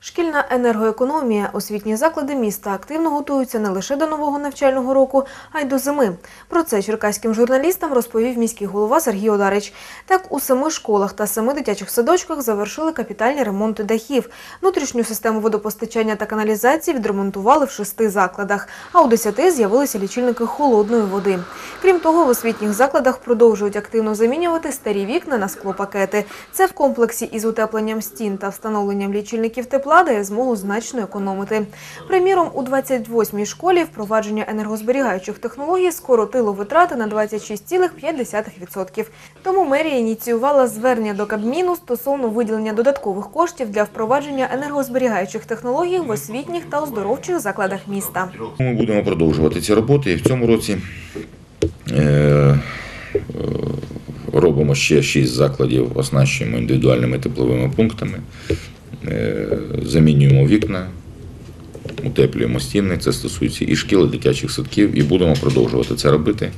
Шкільна енергоекономія. Освітні заклади міста активно готуються не лише до нового навчального року, а й до зими. Про це черкаським журналістам розповів міський голова Сергій Одарич. Так, у семи школах та семи дитячих садочках завершили капітальні ремонти дахів. Внутрішню систему водопостачання та каналізації відремонтували в шести закладах, а у десяти з'явилися лічильники холодної води. Крім того, в освітніх закладах продовжують активно замінювати старі вікна на склопакети. Це в комплексі із утепленням стін та встановленням лічильників тепла дає змогу значно економити. Приміром, у 28-й школі впровадження енергозберігаючих технологій скоротило витрати на 26,5%. Тому мерія ініціювала звернення до Кабміну стосовно виділення додаткових коштів для впровадження енергозберігаючих технологій в освітніх та оздоровчих закладах міста. Ми будемо продовжувати ці роботи і в цьому році е, е, робимо ще шість закладів, оснащуємо індивідуальними тепловими пунктами, замінюємо вікна, утеплюємо стіни. Це стосується і шкіл, і дитячих садків, і будемо продовжувати це робити.